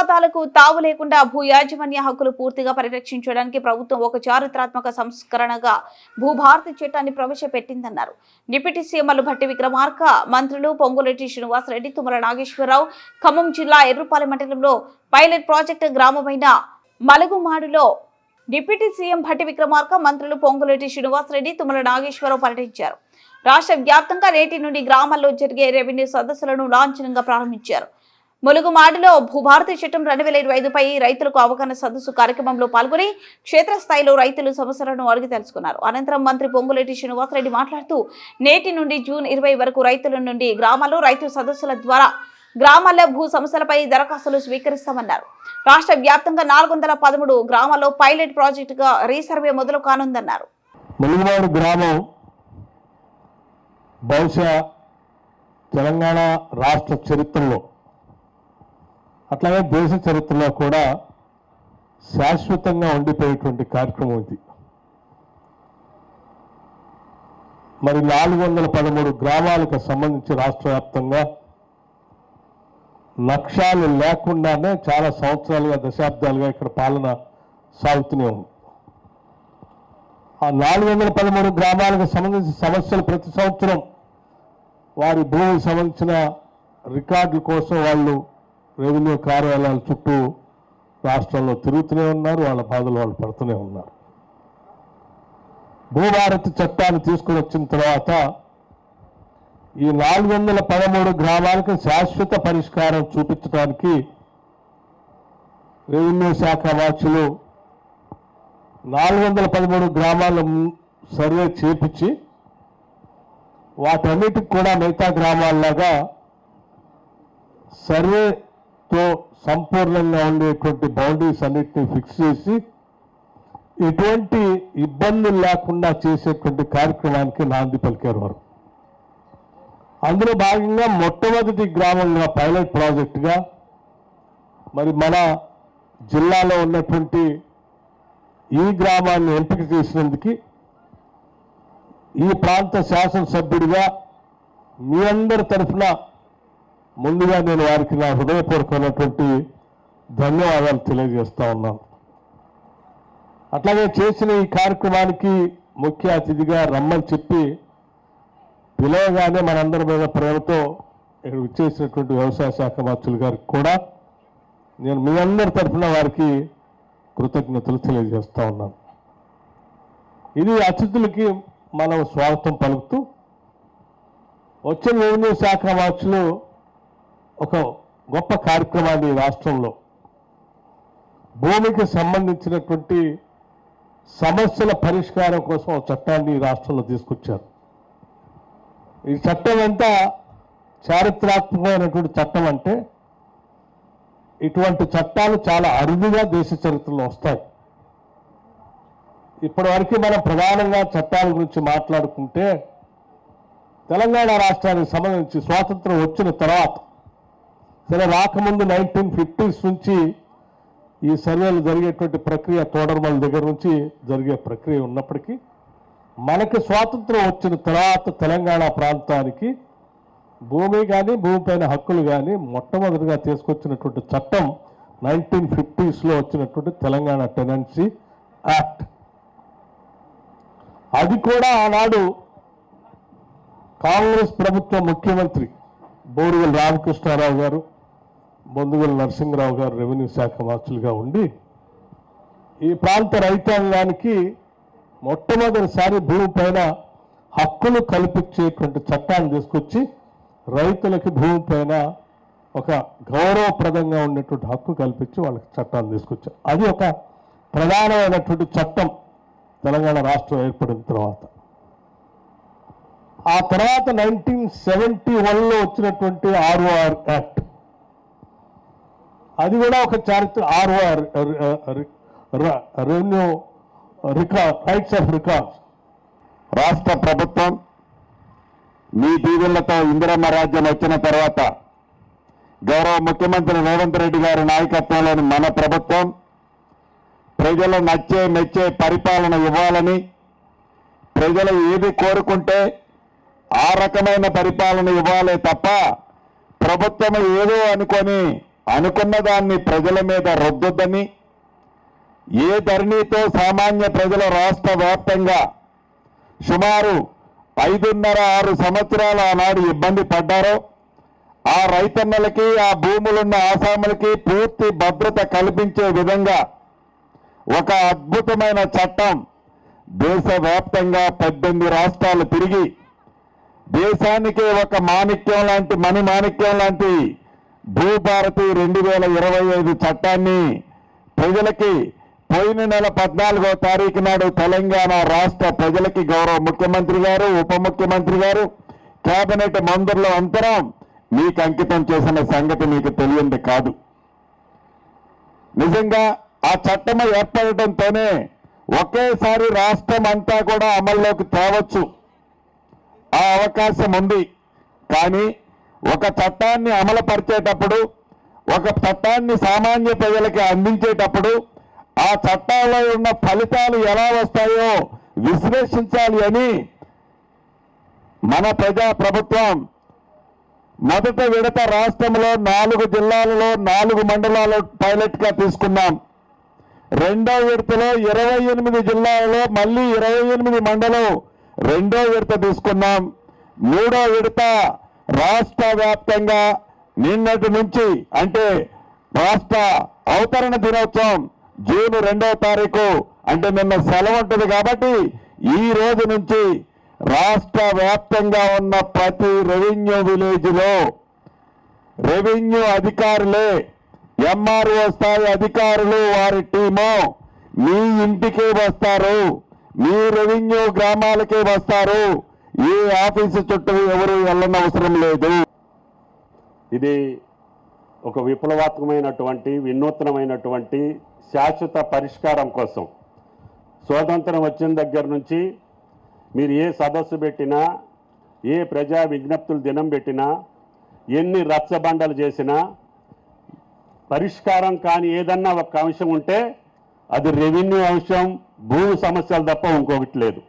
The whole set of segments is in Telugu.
వివాదాలకు తావు లేకుండా భూ యాజమాన్య హక్కులు పూర్తిగా పరిరక్షించడానికి ప్రభుత్వం ఒక చారిత్రాత్మక సంస్కరణగా భూభారతి చట్టాన్ని ప్రవేశపెట్టిందన్నారు. డిప్యూటీ సీఎంలు భట్టి విక్రమార్క మంత్రులు పొంగులేటి శ్రీనివాసరెడ్డి తుమ్మల నాగేశ్వరరావు ఖమ్మం జిల్లా ఎర్రుపాలెం మండలంలో పైలట్ ప్రాజెక్టు గ్రామమైన మలుగుమాడులో డిప్యూటీ సీఎం భట్టి విక్రమార్క మంత్రులు పొంగులేటి శ్రీనివాసరెడ్డి తుమ్మల నాగేశ్వరరావు పర్యటించారు. రాష్ట్ర వ్యాప్తంగా నేటి నుండి గ్రామాల్లో జరిగే రెవెన్యూ సదస్సులను లాంఛనంగా ప్రారంభించారు. ములుగుమాడిలో భూభారతి చట్టం రెండు వేల ఇరవై ఐదుపై రైతులకు అవగాహన సదస్సు కార్యక్రమంలో పాల్గొని క్షేత్రస్థాయిలో రైతులు సమస్యలను అడిగి తెలుసుకున్నారు. అనంతరం మంత్రి పొంగులేటి శ్రీనివాసరెడ్డి మాట్లాడుతూ నేటి నుండి జూన్ ఇరవై వరకు రైతుల నుండి గ్రామాల్లో రైతు సదస్సుల ద్వారా గ్రామాల్లో భూ సమస్యలపై దరఖాస్తులు స్వీకరిస్తామన్నారు. రాష్ట్ర వ్యాప్తంగా నాలుగు వందల పదమూడు గ్రామాల్లో పైలట్ ప్రాజెక్టుగా రీసర్వే మొదలు కానుందన్నారు. గ్రామం బహుశా తెలంగాణ రాష్ట్ర చరిత్రలో అట్లాగే దేశ చరిత్రలో కూడా శాశ్వతంగా ఉండిపోయేటువంటి కార్యక్రమం ఇది. మరి నాలుగు వందల పదమూడు గ్రామాలకు సంబంధించి రాష్ట్ర వ్యాప్తంగా లక్ష్యాలు లేకుండానే చాలా సంవత్సరాలుగా దశాబ్దాలుగా ఇక్కడ పాలన సాగుతూనే ఉంది. ఆ నాలుగు వందల పదమూడు గ్రామాలకు సంబంధించిన సమస్యలు ప్రతి సంవత్సరం వారి భూమికి సంబంధించిన రికార్డుల కోసం వాళ్ళు రెవెన్యూ కార్యాలయాల చుట్టూ రాష్ట్రంలో తిరుగుతూనే ఉన్నారు వాళ్ళ బాధలు వాళ్ళు పడుతూనే ఉన్నారు. భూభారతి చట్టాన్ని తీసుకుని వచ్చిన తర్వాత ఈ నాలుగు వందల పదమూడు గ్రామాలకు శాశ్వత పరిష్కారం చూపించడానికి రెవెన్యూ శాఖ వాచ్యులు నాలుగు వందల పదమూడు గ్రామాల సర్వే చేపించి వాటన్నిటికి కూడా మిగతా గ్రామాల్లాగా తో సంపూర్ణంగా ఉండేటువంటి బౌండరీస్ అన్నిటిని ఫిక్స్ చేసి ఎటువంటి ఇబ్బందులు లేకుండా చేసేటువంటి కార్యక్రమానికి నాంది పలికారు వారు. అందులో భాగంగా మొట్టమొదటి గ్రామంగా పైలట్ ప్రాజెక్టుగా మరి మన జిల్లాలో ఉన్నటువంటి ఈ గ్రామాన్ని ఎంపిక చేసినందుకు ఈ ప్రాంత శాసనసభ్యుడిగా మీ అందరి తరఫున ముందుగా నేను వారికి నా హృదయపూర్వకమైనటువంటి ధన్యవాదాలు తెలియజేస్తా ఉన్నాను. అట్లాగే చేసిన ఈ కార్యక్రమానికి ముఖ్య అతిథిగా రమ్మని చెప్పి పిలవగానే మనందరి మీద ప్రేమతో ఇక్కడ వచ్చేసినటువంటి వ్యవసాయ శాఖ మంత్రులు గారికి కూడా నేను మీ అందరి తరఫున వారికి కృతజ్ఞతలు తెలియజేస్తూ ఉన్నాను. ఇది అతిథులకి మనం స్వాగతం పలుకుతూ వచ్చిన రెవెన్యూ శాఖ మార్చులు ఒక గొప్ప కార్యక్రమాన్ని ఈ రాష్ట్రంలో. భూమికి సంబంధించినటువంటి సమస్యల పరిష్కారం కోసం చట్టాన్ని రాష్ట్రంలో తీసుకొచ్చారు. ఈ చట్టం అంతా చారిత్రాత్మకమైనటువంటి చట్టం అంటే ఇటువంటి చట్టాలు చాలా అరుదుగా దేశ చరిత్రలో వస్తాయి. ఇప్పటివరకు మనం ప్రధానంగా చట్టాల గురించి మాట్లాడుకుంటే తెలంగాణ రాష్ట్రానికి సంబంధించి స్వాతంత్రం వచ్చిన తర్వాత సరే రాకముందు నైన్టీన్ ఫిఫ్టీస్ నుంచి ఈ సర్వేలు జరిగేటువంటి ప్రక్రియ తోడర్మల దగ్గర నుంచి జరిగే ప్రక్రియ ఉన్నప్పటికీ మనకి స్వాతంత్రం వచ్చిన తర్వాత తెలంగాణ ప్రాంతానికి భూమి కానీ భూమిపైన హక్కులు కానీ మొట్టమొదటిగా తీసుకొచ్చినటువంటి చట్టం నైన్టీన్ ఫిఫ్టీస్లో వచ్చినటువంటి తెలంగాణ టెనెన్సీ యాక్ట్. అది కూడా ఆనాడు కాంగ్రెస్ ప్రభుత్వ ముఖ్యమంత్రి బోరుగల్ రామకృష్ణారావు గారు బొందుగల్ నరసింహరావు గారు రెవెన్యూ శాఖ మార్చులుగా ఉండి ఈ ప్రాంత రైతాంగానికి మొట్టమొదటిసారి భూమిపైన హక్కులు కల్పించేటువంటి చట్టాన్ని తీసుకొచ్చి రైతులకి భూమిపైన ఒక గౌరవప్రదంగా ఉండేటువంటి హక్కు కల్పించి వాళ్ళకి చట్టాన్ని తీసుకొచ్చారు. అది ఒక ప్రధానమైనటువంటి చట్టం తెలంగాణ రాష్ట్రం ఏర్పడిన తర్వాత. ఆ తర్వాత నైన్టీన్ సెవెంటీ వన్లో వచ్చినటువంటి ఆర్ఓఆర్ యాక్ట్ అది కూడా ఒక చారిత్ర ROR revenue record rights of records రాష్ట్ర ప్రభుత్వం మీ దీవులతో ఇందిరమ్మ రాజ్యం వచ్చిన తర్వాత గౌరవ ముఖ్యమంత్రి రేవంత్ రెడ్డి గారి నాయకత్వంలోని మన ప్రభుత్వం ప్రజలు నచ్చే మెచ్చే పరిపాలన ఇవ్వాలని ప్రజలు ఏది కోరుకుంటే ఆ రకమైన పరిపాలన ఇవ్వాలే తప్ప ప్రభుత్వం ఏదో అనుకొని అనుకున్న దాన్ని ప్రజల మీద రుద్దొద్దని ఏ ధరణితో సామాన్య ప్రజల రాష్ట్ర వ్యాప్తంగా సుమారు ఐదున్నర ఆరు సంవత్సరాలు ఆనాడు ఇబ్బంది పడ్డారో ఆ రైతన్నలకి ఆ భూములున్న ఆసాములకి పూర్తి భద్రత కల్పించే విధంగా ఒక అద్భుతమైన చట్టం దేశవ్యాప్తంగా పద్దెనిమిది రాష్ట్రాలు తిరిగి దేశానికి ఒక మాణిక్యం లాంటి మణి మాణిక్యం లాంటి భూభారతి రెండు వేల ఇరవై ఐదు చట్టాన్ని ప్రజలకి పోయిన నెల పద్నాలుగో తారీఖు నాడు తెలంగాణ రాష్ట్ర ప్రజలకి గౌరవ ముఖ్యమంత్రి గారు ఉప ముఖ్యమంత్రి గారు కేబినెట్ మంత్రుల అంతరం మీకు అంకితం చేసిన సంగతి మీకు తెలియంది కాదు. నిజంగా ఆ చట్టం ఏర్పడటంతోనే ఒకేసారి రాష్ట్రం అంతా కూడా అమల్లోకి తేవచ్చు. ఆ అవకాశం ఉంది. కానీ ఒక చట్టాన్ని అమలుపరిచేటప్పుడు ఒక చట్టాన్ని సామాన్య ప్రజలకి అందించేటప్పుడు ఆ చట్టాల్లో ఉన్న ఫలితాలు ఎలా వస్తాయో విశ్లేషించాలి అని మన ప్రజా ప్రభుత్వం మొదట విడత రాష్ట్రంలో నాలుగు జిల్లాలలో నాలుగు మండలాలు పైలట్గా తీసుకున్నాం. రెండో విడతలో ఇరవై ఎనిమిది జిల్లాలలో మళ్ళీ ఇరవై ఎనిమిది మండలం రెండో విడత తీసుకున్నాం. మూడో విడత రాష్ట్ర వ్యాప్తంగా నిన్నటి నుంచి అంటే రాష్ట్ర అవతరణ దినోత్సవం జూన్ రెండవ తారీఖు అంటే నిన్న సెలవు ఉంటుంది కాబట్టి ఈ రోజు నుంచి రాష్ట్ర వ్యాప్తంగా ఉన్న ప్రతి రెవెన్యూ విలేజ్లో రెవెన్యూ అధికారులే ఎంఆర్ఓ స్థాయి అధికారులు వారి టీము మీ ఇంటికి వస్తారు మీ రెవెన్యూ గ్రామాలకి వస్తారు. ఏ ఆఫీసు చుట్టూ ఎవరు వెళ్ళనవసరం లేదు. ఇది ఒక విప్లవాత్మకమైనటువంటి వినూత్నమైనటువంటి శాశ్వత పరిష్కారం కోసం. స్వాతంత్రం వచ్చిన దగ్గర నుంచి మీరు ఏ సదస్సు పెట్టినా ఏ ప్రజా విజ్ఞప్తులు దినం పెట్టినా ఎన్ని రచ్చబండలు చేసినా పరిష్కారం కాని ఏదన్నా ఒక అంశం ఉంటే అది రెవెన్యూ అంశం భూమి సమస్యలు తప్ప ఇంకొకటి లేదు.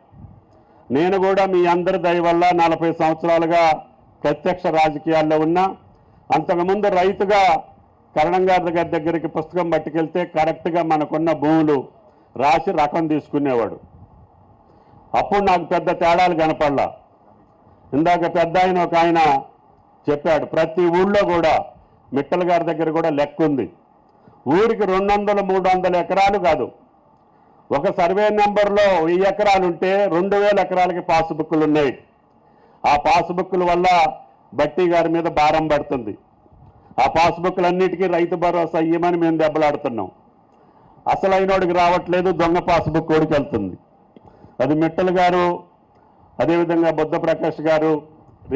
నేను కూడా మీ అందరి దయ వల్ల నలభై సంవత్సరాలుగా ప్రత్యక్ష రాజకీయాల్లో ఉన్నా అంతకుముందు రైతుగా కరణం గారి గారి దగ్గరికి పుస్తకం పట్టుకెళ్తే కరెక్ట్గా మనకున్న భూములు రాసి రకం తీసుకునేవాడు. అప్పుడు నాకు పెద్ద తేడాలు కనపడలా. ఇందాక పెద్ద ఆయన ఒక ఆయన చెప్పాడు ప్రతి ఊళ్ళో కూడా మిట్టల గారి దగ్గర కూడా లెక్క ఉంది. ఊరికి రెండు వందలు మూడు వందల ఎకరాలు కాదు. ఒక సర్వే నెంబర్లో వెయ్యి ఎకరాలు ఉంటే రెండు వేల ఎకరాలకి పాస్బుక్లు ఉన్నాయి. ఆ పాస్బుక్ల వల్ల బట్టి గారి మీద భారం పడుతుంది. ఆ పాస్బుక్లన్నిటికీ రైతు భరోసా ఇవ్వమని మేము దెబ్బలాడుతున్నాం. అసలైనోడికి రావట్లేదు దొంగ పాస్బుక్ ఓడికి వెళ్తుంది. అది మిట్టల్ గారు అదేవిధంగా బుద్ధ ప్రకాష్ గారు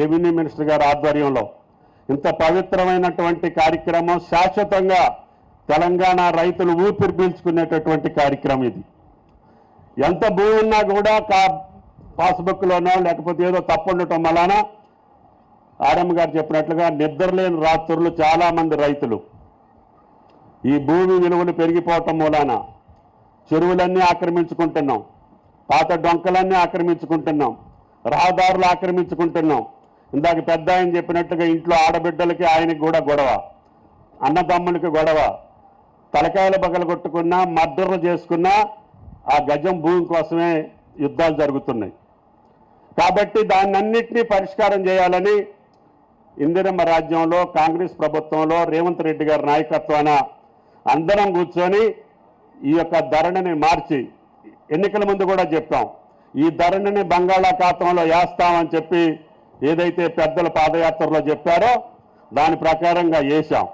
రెవెన్యూ మినిస్టర్ గారు ఆధ్వర్యంలో ఇంత పవిత్రమైనటువంటి కార్యక్రమం శాశ్వతంగా తెలంగాణ రైతులు ఊపిరి పీల్చుకునేటటువంటి కార్యక్రమం ఇది. ఎంత భూమి ఉన్నా కూడా కా పాస్బుక్లోనో లేకపోతే ఏదో తప్పు ఉండటం వలన ఆడమ్మ గారు చెప్పినట్లుగా నిద్రలేని రాత్రులు చాలామంది రైతులు. ఈ భూమి విలువలు పెరిగిపోవటం మూలాన చెరువులన్నీ ఆక్రమించుకుంటున్నాం పాత డొంకలన్నీ ఆక్రమించుకుంటున్నాం రహదారులు ఆక్రమించుకుంటున్నాం. ఇందాక పెద్ద ఆయన చెప్పినట్టుగా ఇంట్లో ఆడబిడ్డలకి ఆయనకి కూడా గొడవ అన్నదమ్ములకి గొడవ తలకాయలు పగలు కొట్టుకున్నా మర్డర్లు చేసుకున్నా ఆ గజం భూమి కోసమే యుద్ధాలు జరుగుతున్నాయి. కాబట్టి దాన్నన్నింటినీ పరిష్కారం చేయాలని ఇందిరమ్మ రాజ్యంలో కాంగ్రెస్ ప్రభుత్వంలో రేవంత్ రెడ్డి గారి నాయకత్వాన అందరం కూర్చొని ఈ యొక్క ధరణిని మార్చి ఎన్నికల ముందు కూడా చెప్పాం. ఈ ధరణిని బంగాళాఖాతంలో వేస్తామని చెప్పి ఏదైతే పెద్దల పాదయాత్రలో చెప్పారో దాని ప్రకారంగా వేశాం